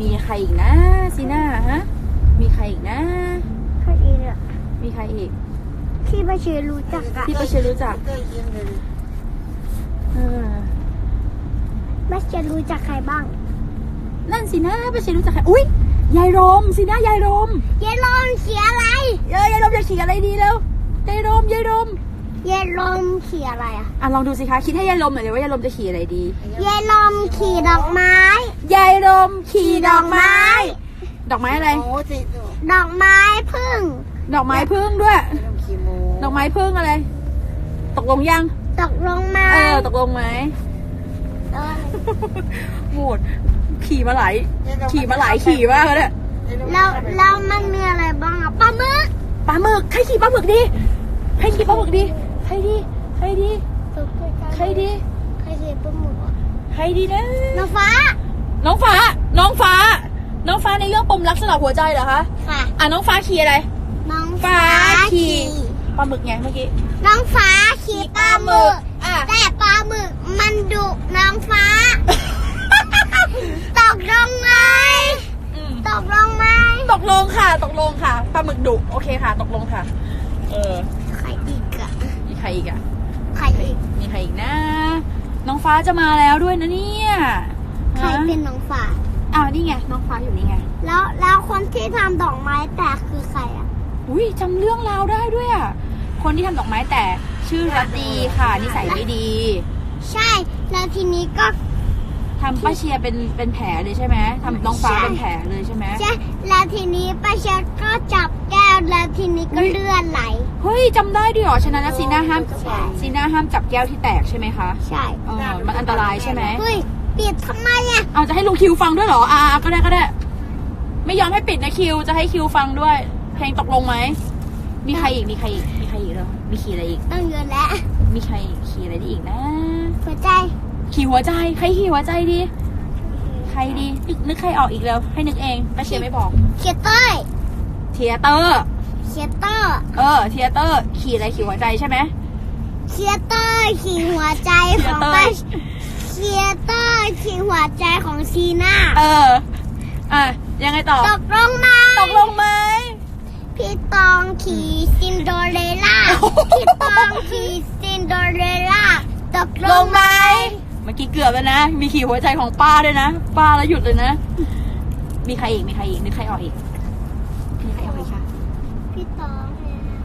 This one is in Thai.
มีใครอีกนะซีน่าฮะ มีใครอีกนะ ใครอีกอะมีใครอีก ที่ป้าเชยรู้จักอะที่ป้าเชยรู้จักเออป้าเชยรู้จักใครบ้าง นั่นสินะป้าเชยรู้จักใคร อุ้ยยายรมสินะยายรมเยลอมเขียอะไร เอ้ยยายรมจะขี่อะไรดีแล้วยายรมยายรม เยลอมเขียอะไรอะอะลองดูสิคะ คิดให้ยายรมหน่อยเลยว่ายายรมจะขี่อะไรดี เยลอมขี่ดอกไม้ ยายรมขี่ดอกไม้ ดอกไม้อะไรดอกไม้พึ่ง ดอกไม้พึ่งด้วยดอกไม้พึ่งอะไร ตกลงยัง ตกลงมาเออ ตกลงไหมเออโหดขี่มาหลายขี่มาหลายขี่มากเลยเนี่ยแล้วแล้วมันมีอะไรบ้างอะปลาหมึก ปลาหมึกใครขี่ปลาหมึกดีใครขี่ปลาหมึกดี ใครดีใครดีใครดีใครขี่ปลาหมึกอะใครดีนะน้องฟ้า น้องฟ้า น้องฟ้า น้องฟ้าในเรื่องปมรักสลับหัวใจเหรอคะ ค่ะ อะน้องฟ้าขี่อะไร น้องฟ้าฟ้าขี่ขี่ ปลาหมึกไงเมื่อกี้น้องฟ้าขี่ปลาหมึก อะ แต่ปลาหมึกมันดุน้องฟ้า ตกลงไหมอืมตกลงไหมตกลงค่ะ ตกลงค่ะ ปลาหมึกดุ โอเคค่ะ ตกลงค่ะ เออ ใครอีกอะมี ใครอีกอะใครอีกมีใครอีกนะ น้องฟ้าจะมาแล้วด้วยนะเนี่ยใครฮะเป็นน้องฟ้าอ้าวนี่ไงน้องฟ้าอยู่นี่ไง แล้วแล้วคนที่ทำดอกไม้แตกคือใครอะอุ้ยจำเรื่องราวได้ด้วยอะคนที่ทำดอกไม้แต่ชื่อรัตตีค่ะนิสัยไม่ดี ใช่แล้วทีนี้ก็ ทำป้าเชียร์เป็นเป็นแผลเลยใช่ไหมทำน้องฟ้าใช่เป็นแผลเลยใช่ไหมใช่แล้วทีนี้ป้าเชดก็จับแก้วแล้วทีนี้ก็อุ๊ยเลื่อนไหล เฮ้ยจำได้ด้วยเหรอฉะนั้นนะซีน่าห้ามใช่ ซีน่าห้ามจับแก้วที่แตกใช่ไหมคะใช่เออมันอันตรายใช่ไหมเฮ้ยปิดทำไมอะเอาจะให้ลุงคิวฟังด้วยเหรออ่าก็ได้ก็ได้ ไม่ยอมให้ปิดนะคิวจะให้คิวฟังด้วย เพลงตกลงไหมมีใครอีกมีใครอีกมีใครอีกเหรอมีขี่อะไรอีก ต้องเยอะแล้วมีใครขี่อะไรได้อีกนะ หัวใจ ขี่หัวใจใครขี่หัวใจดี ใครดีนึกนึกใครออกอีกแล้ว ให้นึกเองป้าเชียร์ไม่บอกเขียเต้ยเทียเตอร์ เขียเตอร์เออ เทียเตอร์ ขี่อะไรขี่หัวใจใช่ไหมเขียเต้ยขี่หัวใจของเขียเต้ป้ายเขียเต้ยขี่หัวใจของชีน่าเอออะยังไงต่อตกลงไหมตกลงไหมพี่ตองขี่ซินโดเรลล่าโอ้โหพี่ตองขี่ซินโดเรลล่าตกลลงงไหม เกือบแล้วนะ มีขี่หัวใจของป้าด้วยนะ ป้าแล้วหยุดเลยนะ มีใครอีก มีใครอีกนึกใครออกอีกมีใครออกอีกคะพี่ต๋อง